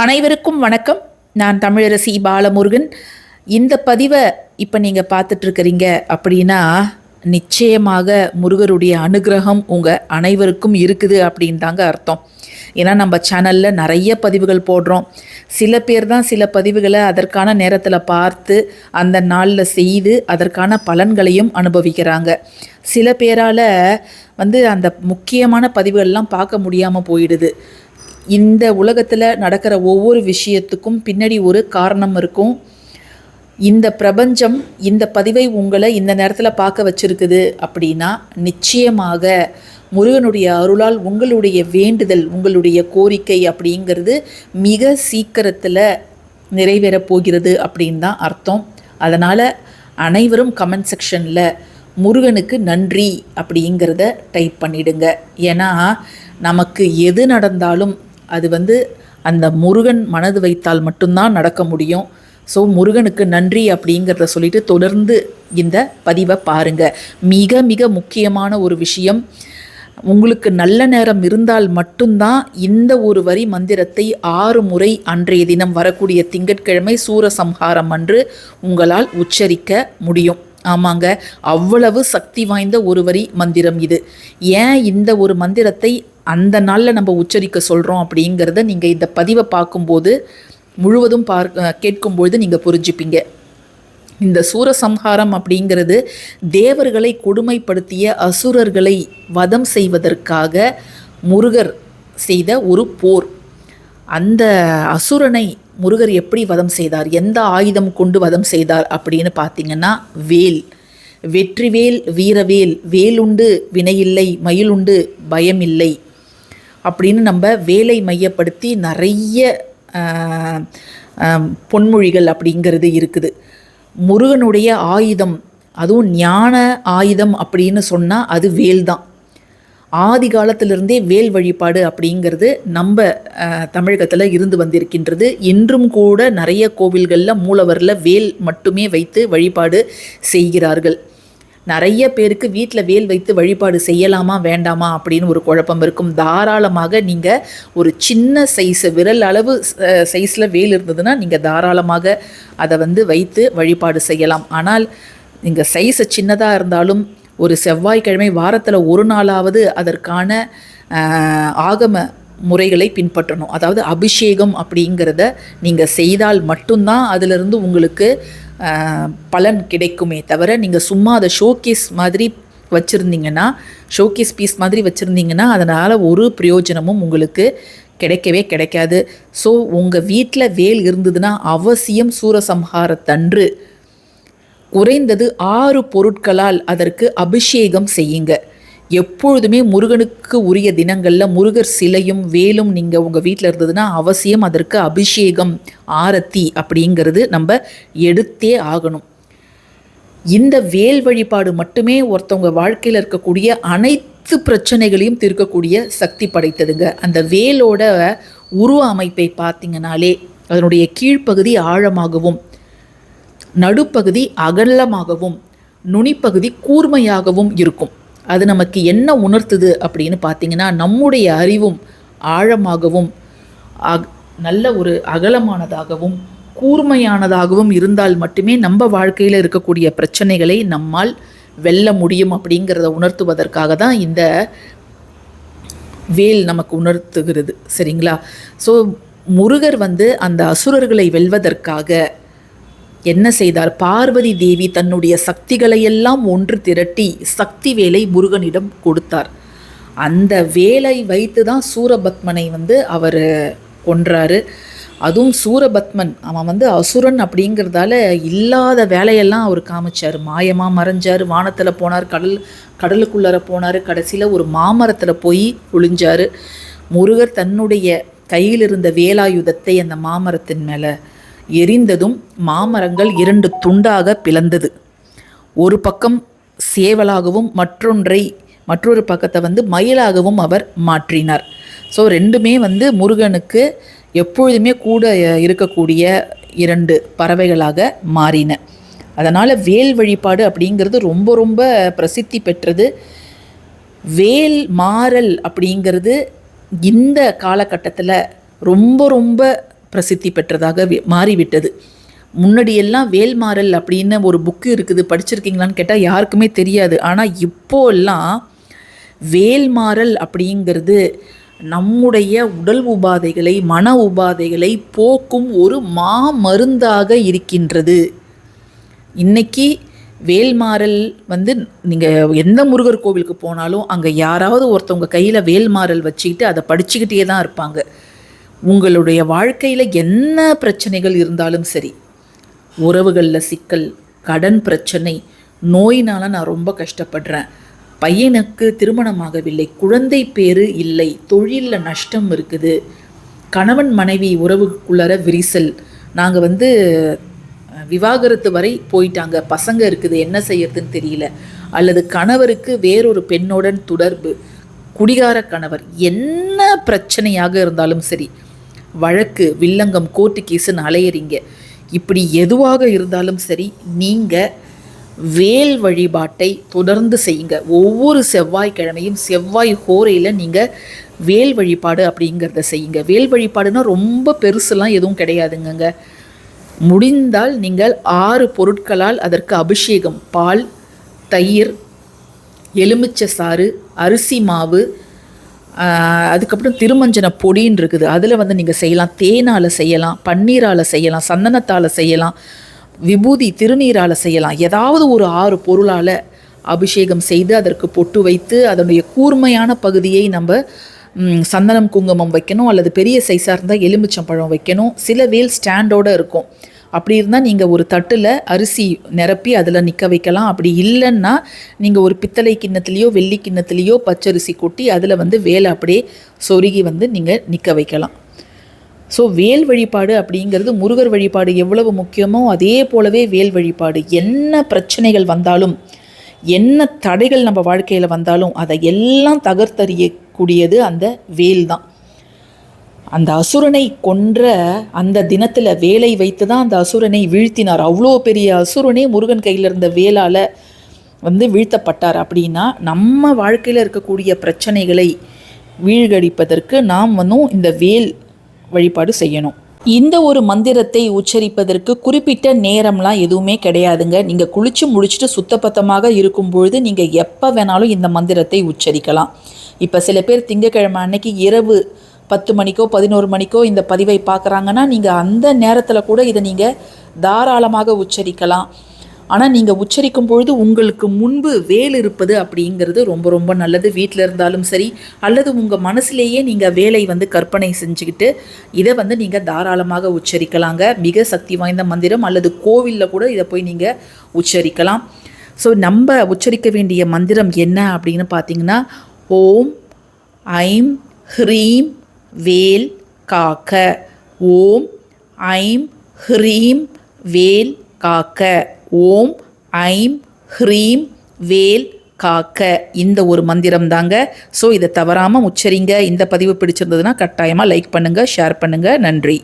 அனைவருக்கும் வணக்கம். நான் தமிழரசி பாலமுருகன். இந்த பதிவை இப்போ நீங்கள் பார்த்துட்ருக்கிறீங்க அப்படின்னா நிச்சயமாக முருகருடைய அனுகிரகம் உங்கள் அனைவருக்கும் இருக்குது அப்படின்னு தாங்க அர்த்தம். ஏன்னா நம்ம சேனலில் நிறைய பதிவுகள் போடுறோம். சில பேர் தான் சில பதிவுகளை அதற்கான நேரத்தில் பார்த்து அந்த நாளில் செய்து அதற்கான பலன்களையும் அனுபவிக்கிறாங்க. சில பேரால் வந்து அந்த முக்கியமான பதிவுகள்லாம் பார்க்க முடியாமல் போயிடுது. இந்த உலகத்தில் நடக்கிற ஒவ்வொரு விஷயத்துக்கும் பின்னாடி ஒரு காரணம் இருக்கும். இந்த பிரபஞ்சம் இந்த பதிவை உங்களை இந்த நேரத்தில் பார்க்க வச்சிருக்குது அப்படின்னா நிச்சயமாக முருகனுடைய அருளால் உங்களுடைய வேண்டுதல் உங்களுடைய கோரிக்கை அப்படிங்கிறது மிக சீக்கிரத்தில் நிறைவேறப் போகிறது அப்படின்னு தான் அர்த்தம். அதனால் அனைவரும் கமெண்ட் செக்ஷனில் முருகனுக்கு நன்றி அப்படிங்கிறத டைப் பண்ணிடுங்க. ஏன்னா நமக்கு எது நடந்தாலும் அது வந்து அந்த முருகன் மனது வைத்தால் மட்டும்தான் நடக்க முடியும். ஸோ முருகனுக்கு நன்றி அப்படிங்கிறத சொல்லிட்டு தொடர்ந்து இந்த பதிவை பாருங்கள் மிக மிக முக்கியமான ஒரு விஷயம். உங்களுக்கு நல்ல நேரம் இருந்தால் மட்டும்தான் இந்த ஒரு வரி மந்திரத்தை ஆறு முறை அன்றைய தினம் வரக்கூடிய திங்கட்கிழமை சூரசம்ஹாரம் அன்று உங்களால் உச்சரிக்க முடியும். ஆமாங்க அவ்வளவு சக்தி வாய்ந்த ஒரு வரி மந்திரம் இது. ஏன் இந்த ஒரு மந்திரத்தை அந்த நாளில் நம்ம உச்சரிக்க சொல்கிறோம் அப்படிங்கிறத நீங்கள் இந்த பதிவை பார்க்கும்போது முழுவதும் பார்க்க கேட்கும்பொழுது நீங்கள் புரிஞ்சுப்பீங்க. இந்த சூரசம்ஹாரம் அப்படிங்கிறது தேவர்களை கொடுமைப்படுத்திய அசுரர்களை வதம் செய்வதற்காக முருகர் செய்த ஒரு போர். அந்த அசுரனை முருகர் எப்படி வதம் செய்தார்? எந்த ஆயுதம் கொண்டு வதம் செய்தார் அப்படின்னு பார்த்தீங்கன்னா வேல். வெற்றிவேல் வீரவேல். வேலுண்டு வினையில்லை மயிலுண்டு பயமில்லை. அப்படின்னு நம்ம வேலை மையப்படுத்தி நிறைய பொன்மொழிகள் அப்படிங்கிறது இருக்குது. முருகனுடைய ஆயுதம் அதுவும் ஞான ஆயுதம் அப்படின்னு சொன்னால் அது வேல் தான். ஆதி காலத்திலிருந்தே வேல் வழிபாடு அப்படிங்கிறது நம்ம தமிழகத்தில் இருந்து வந்திருக்கின்றது. இன்றும் கூட நிறைய கோவில்களில் மூலவரில் வேல் மட்டுமே வைத்து வழிபாடு செய்கிறார்கள். நிறைய பேருக்கு வீட்டில் வேல் வைத்து வழிபாடு செய்யலாமா வேண்டாமா அப்படின்னு ஒரு குழப்பம் இருக்கும். தாராளமாக நீங்கள் ஒரு சின்ன சைஸ் விரல் அளவு சைஸில் வேல் இருந்ததுன்னா நீங்கள் தாராளமாக அதை வந்து வைத்து வழிபாடு செய்யலாம். ஆனால் நீங்கள் சைஸை சின்னதாக இருந்தாலும் ஒரு செவ்வாய்க்கிழமை வாரத்தில் ஒரு நாளாவது அதற்கான ஆகம முறைகளை பின்பற்றணும். அதாவது அபிஷேகம் அப்படிங்கிறத நீங்கள் செய்தால் மட்டும்தான் அதிலிருந்து உங்களுக்கு பலன் கிடைக்குமே தவிர நீங்கள் சும்மா அதை ஷோகேஸ் மாதிரி வச்சுருந்தீங்கன்னா ஷோகேஸ் பீஸ் மாதிரி வச்சுருந்தீங்கன்னா அதனால் ஒரு பிரயோஜனமும் உங்களுக்கு கிடைக்கவே கிடைக்காது. ஸோ உங்கள் வீட்டில் வேல் இருந்ததுன்னா அவசியம் சூரசம்ஹாரத்தன்று குறைந்தது ஆறு பொருட்களால் அதற்கு அபிஷேகம் செய்யுங்க. எப்பொழுதுமே முருகனுக்கு உரிய தினங்களில் முருகர் சிலையும் வேலும் நீங்கள் உங்கள் வீட்டில் இருந்ததுன்னா அவசியம் அதற்கு அபிஷேகம் ஆரத்தி அப்படிங்கிறது நம்ம எடுத்தே ஆகணும். இந்த வேல் வழிபாடு மட்டுமே ஒருத்தவங்க வாழ்க்கையில் இருக்கக்கூடிய அனைத்து பிரச்சனைகளையும் தீர்க்கக்கூடிய சக்தி படைத்ததுங்க. அந்த வேலோட உருவ அமைப்பை பார்த்தீங்கனாலே அதனுடைய கீழ்ப்பகுதி ஆழமாகவும் நடுப்பகுதி அகலமாகவும் நுனிப்பகுதி கூர்மையாகவும் இருக்கும். அது நமக்கு என்ன உணர்த்துது அப்படின்னு பார்த்தீங்கன்னா நம்முடைய அறிவும் ஆழமாகவும் நல்ல ஒரு அகலமானதாகவும் கூர்மையானதாகவும் இருந்தால் மட்டுமே நம்ம வாழ்க்கையில் இருக்கக்கூடிய பிரச்சனைகளை நம்மால் வெல்ல முடியும் அப்படிங்கிறத உணர்த்துவதற்காக தான் இந்த வேல் நமக்கு உணர்த்துகிறது. சரிங்களா? ஸோ முருகர் வந்து அந்த அசுரர்களை வெல்வதற்காக என்ன செய்தார்? பார்வதி தேவி தன்னுடைய சக்திகளையெல்லாம் ஒன்று திரட்டி சக்தி வேலை முருகனிடம் கொடுத்தார். அந்த வேலை வைத்து தான் சூரபத்மனை வந்து அவர் கொன்றாரு. அதுவும் சூரபத்மன் அவன் வந்து அசுரன் அப்படிங்கிறதால இல்லாத வேலையெல்லாம் அவர் காமிச்சார். மாயமாக மறைஞ்சார் வானத்தில் போனார் கடல் கடலுக்குள்ளார போனார் கடைசியில் ஒரு மாமரத்தில் போய் ஒளிஞ்சார் முருகர் தன்னுடைய கையில் இருந்த வேலாயுதத்தை அந்த மாமரத்தின் மேலே எரிந்ததும் மாமரங்கள் இரண்டு துண்டாக பிளந்தது. ஒரு பக்கம் சேவலாகவும் மற்றொன்றை மற்றொரு பக்கத்தை வந்து மயிலாகவும் அவர் மாற்றினார். ஸோ ரெண்டுமே வந்து முருகனுக்கு எப்பொழுதுமே கூட இருக்கக்கூடிய இரண்டு பறவைகளாக மாறின. அதனால் வேல் வழிபாடு அப்படிங்கிறது ரொம்ப ரொம்ப பிரசித்தி பெற்றது. வேல் மாறல் அப்படிங்கிறது இந்த காலகட்டத்தில் ரொம்ப ரொம்ப பிரசித்தி பெற்றதாக மாறிவிட்டது. முன்னாடியெல்லாம் வேல்மாறல் அப்படின்னு ஒரு புக்கு இருக்குது படிச்சிருக்கீங்களான்னு கேட்டால் யாருக்குமே தெரியாது. ஆனால் இப்போல்லாம் வேல்மாறல் அப்படிங்கிறது நம்முடைய உடல் உபாதைகளை மன உபாதைகளை போக்கும் ஒரு மா மருந்தாக இருக்கின்றது. இன்னைக்கு வேல்மாறல் வந்து நீங்கள் எந்த முருகர் கோவிலுக்கு போனாலும் அங்கே யாராவது ஒருத்தவங்க கையில் வேல்மாறல் வச்சுக்கிட்டு அதை படிச்சுக்கிட்டே தான் இருப்பாங்க. உங்களுடைய வாழ்க்கையில் என்ன பிரச்சனைகள் இருந்தாலும் சரி உறவுகளில் சிக்கல் கடன் பிரச்சனை நோயினால் நான் ரொம்ப கஷ்டப்படுறேன். பையனுக்கு திருமணமாகவில்லை குழந்தை பேரு இல்லை தொழிலில் நஷ்டம் இருக்குது கணவன் மனைவி உறவுக்குள்ளார விரிசல். நாங்கள் வந்து விவாகரத்து வரை போயிட்டாங்க. பசங்க இருக்குது என்ன செய்யறதுன்னு தெரியல. அல்லது கணவருக்கு வேறொரு பெண்ணுடன் தொடர்பு குடிகார கணவர் என்ன பிரச்சனையாக இருந்தாலும் சரி வழக்கு வில்லங்கம் கோர்ட்டு கேஸுன்னு அலையறீங்க. இப்படி எதுவாக இருந்தாலும் சரி நீங்கள் வேல் வழிபாட்டை தொடர்ந்து செய்யுங்க. ஒவ்வொரு செவ்வாய்க்கிழமையும் செவ்வாய் ஹோரையில் நீங்கள் வேல் வழிபாடு அப்படிங்கிறத செய்யுங்க. வேல் வழிபாடுனா ரொம்ப பெருசுலாம் எதுவும் கிடையாதுங்க முடிந்தால் நீங்கள் ஆறு பொருட்களால் அதற்கு அபிஷேகம். பால் தயிர் எலுமிச்சை சாறு அரிசி மாவு அதுக்கப்புறம் திருமஞ்சன பொடின்னு இருக்குது. அதில் வந்து நீங்கள் செய்யலாம். தேனால் செய்யலாம். பன்னீரால் செய்யலாம். சந்தனத்தால் செய்யலாம். விபூதி திருநீரால் செய்யலாம். ஏதாவது ஒரு ஆறு பொருளால் அபிஷேகம் செய்து அதற்கு பொட்டு வைத்து அதனுடைய கூர்மையான பகுதியை நம்ம சந்தனம் குங்குமம் வைக்கணும். அல்லது பெரிய சைஸாக இருந்தால் எலுமிச்சம்பழம் வைக்கணும். சில வேல் ஸ்டாண்டோடு இருக்கும். அப்படி இருந்தால் நீங்கள் ஒரு தட்டில் அரிசி நிரப்பி அதில் நிற்க வைக்கலாம். அப்படி இல்லைன்னா நீங்கள் ஒரு பித்தளை கிண்ணத்துலேயோ வெள்ளி கிண்ணத்துலேயோ பச்சரிசி கொட்டி அதில் வந்து வேலை அப்படியே சொருகி வந்து நீங்கள் நிற்க வைக்கலாம். ஸோ வேல் வழிபாடு அப்படிங்கிறது முருகர் வழிபாடு எவ்வளவு முக்கியமோ அதே போலவே வேல் வழிபாடு. என்ன பிரச்சனைகள் வந்தாலும் என்ன தடைகள் நம்ம வாழ்க்கையில் வந்தாலும் அதை எல்லாம் தகர்த்தறியக்கூடியது அந்த வேல் தான் அந்த அசுரனை கொன்ற அந்த தினத்தில் வேலை வைத்து தான் அந்த அசுரனை வீழ்த்தினார். அவ்வளோ பெரிய அசுரனே முருகன் கையில் இருந்த வேலால் வந்து வீழ்த்தப்பட்டார். அப்படின்னா நம்ம வாழ்க்கையில் இருக்கக்கூடிய பிரச்சனைகளை வீழ்கடிப்பதற்கு நாம் வந்தும் இந்த வேல் வழிபாடு செய்யணும். இந்த ஒரு மந்திரத்தை உச்சரிப்பதற்கு குறிப்பிட்ட நேரம்லாம் எதுவுமே கிடையாதுங்க. நீங்கள் குளிச்சு முடிச்சுட்டு சுத்தபத்தமாக இருக்கும் பொழுது நீங்கள் எப்போ வேணாலும் இந்த மந்திரத்தை உச்சரிக்கலாம். இப்போ சில பேர் திங்கக்கிழமை அன்னைக்கு இரவு பத்து மணிக்கோ பதினோரு மணிக்கோ இந்த பதிவை பார்க்குறாங்கன்னா நீங்கள் அந்த நேரத்தில் கூட இதை நீங்கள் தாராளமாக உச்சரிக்கலாம். ஆனால் நீங்கள் உச்சரிக்கும் பொழுது உங்களுக்கு முன்பு வேல் இருப்பது அப்படிங்கிறது ரொம்ப ரொம்ப நல்லது. வீட்டில் இருந்தாலும் சரி அல்லது உங்கள் மனசுலேயே நீங்கள் வேலை வந்து கற்பனை செஞ்சுக்கிட்டு இதை வந்து நீங்கள் தாராளமாக உச்சரிக்கலாங்க. மிக சக்தி வாய்ந்த மந்திரம் அல்லது கோவிலில் கூட இதை போய் நீங்கள் உச்சரிக்கலாம். ஸோ நம்ம உச்சரிக்க வேண்டிய மந்திரம் என்ன அப்படின்னு பார்த்தீங்கன்னா ஓம் ஐம் ஹ்ரீம் வேல் காக்க. ஓம் ஐம் ஹ்ரீம் வேல் காக்க. ஓம் ஐம் ஹ்ரீம் வேல் காக்க. இந்த ஒரு மந்திரம் தாங்க. ஸோ இதை தவறாமல் உச்சரிங்க. இந்த பதிவு பிடிச்சிருந்ததுன்னா கட்டாயமாக லைக் பண்ணுங்கள் ஷேர் பண்ணுங்கள் நன்றி.